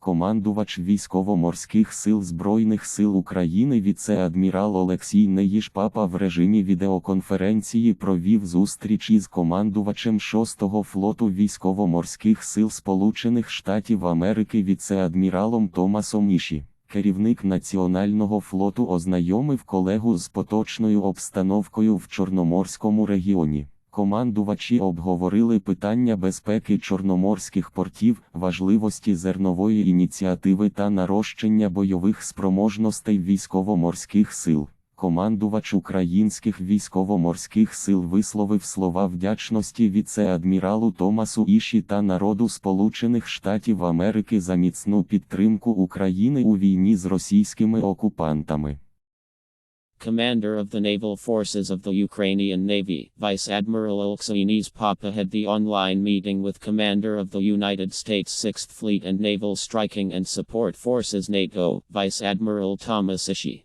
командувач військово-морських сил Збройних сил України віце-адмірал Олексій Неїшпапа в режимі відеоконференції провів зустріч із командувачем 6-го флоту військово-морських сил Сполучених Штатів Америки віце-адміралом Томасом Іші. Керівник Національного флоту ознайомив колегу з поточною обстановкою в Чорноморському регіоні. Командувачі обговорили питання безпеки чорноморських портів, важливості зернової ініціативи та нарощення бойових спроможностей військово-морських сил. Командувач українських військово-морських сил висловив слова вдячності віце-адміралу Томасу Іші та народу Сполучених Штатів Америки за міцну підтримку України у війні з російськими окупантами. Commander of the Naval Forces of the Ukrainian Navy, Vice Admiral Oleksiy Papa had the online meeting with Commander of the United States Sixth Fleet and Naval Striking and Support Forces NATO, Vice Admiral Thomas Ishii.